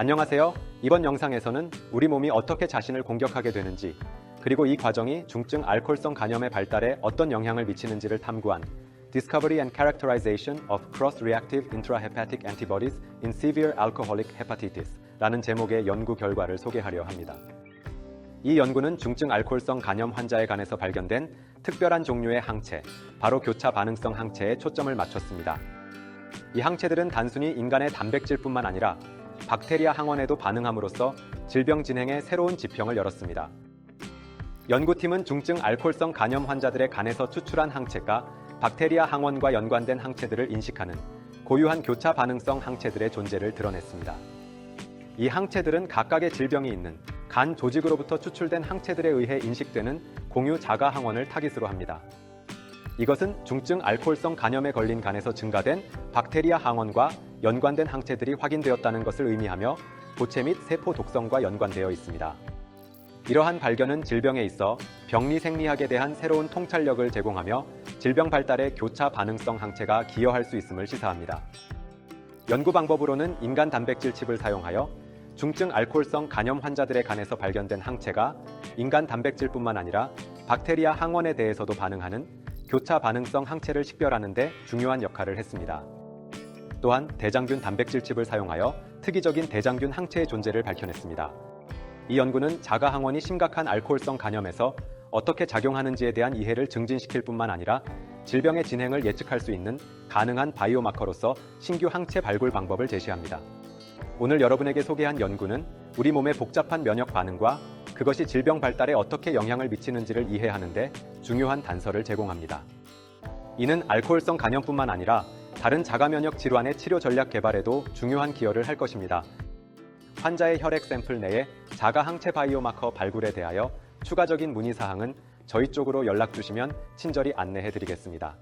안녕하세요. 이번 영상에서는 우리 몸이 어떻게 자신을 공격하게 되는지, 그리고 이 과정이 중증 알코올성 간염의 발달에 어떤 영향을 미치는지를 탐구한 Discovery and Characterization of Cross-Reactive Intrahepatic Antibodies in Severe Alcoholic Hepatitis 라는 제목의 연구 결과를 소개하려 합니다. 이 연구는 중증 알코올성 간염 환자에 관해서 발견된 특별한 종류의 항체, 바로 교차 반응성 항체에 초점을 맞췄습니다. 이 항체들은 단순히 인간의 단백질뿐만 아니라 박테리아 항원에도 반응함으로써 질병 진행에 새로운 지평을 열었습니다. 연구팀은 중증 알코올성 간염 환자들의 간에서 추출한 항체가 박테리아 항원과 연관된 항체들을 인식하는 고유한 교차 반응성 항체들의 존재를 드러냈습니다. 이 항체들은 각각의 질병이 있는 간 조직으로부터 추출된 항체들에 의해 인식되는 공유 자가 항원을 타깃으로 합니다. 이것은 중증 알코올성 간염에 걸린 간에서 증가된 박테리아 항원과 연관된 항체들이 확인되었다는 것을 의미하며 고체 및 세포 독성과 연관되어 있습니다. 이러한 발견은 질병에 있어 병리 생리학에 대한 새로운 통찰력을 제공하며 질병 발달에 교차 반응성 항체가 기여할 수 있음을 시사합니다. 연구 방법으로는 인간 단백질 칩을 사용하여 중증 알코올성 간염 환자들의 간에서 발견된 항체가 인간 단백질뿐만 아니라 박테리아 항원에 대해서도 반응하는 교차 반응성 항체를 식별하는 데 중요한 역할을 했습니다. 또한 대장균 단백질 칩을 사용하여 특이적인 대장균 항체의 존재를 밝혀냈습니다. 이 연구는 자가 항원이 심각한 알코올성 간염에서 어떻게 작용하는지에 대한 이해를 증진시킬 뿐만 아니라 질병의 진행을 예측할 수 있는 가능한 바이오마커로서 신규 항체 발굴 방법을 제시합니다. 오늘 여러분에게 소개한 연구는 우리 몸의 복잡한 면역 반응과 그것이 질병 발달에 어떻게 영향을 미치는지를 이해하는데 중요한 단서를 제공합니다. 이는 알코올성 간염뿐만 아니라 다른 자가 면역 질환의 치료 전략 개발에도 중요한 기여를 할 것입니다. 환자의 혈액 샘플 내에 자가 항체 바이오마커 발굴에 대하여 추가적인 문의 사항은 저희 쪽으로 연락 주시면 친절히 안내해 드리겠습니다.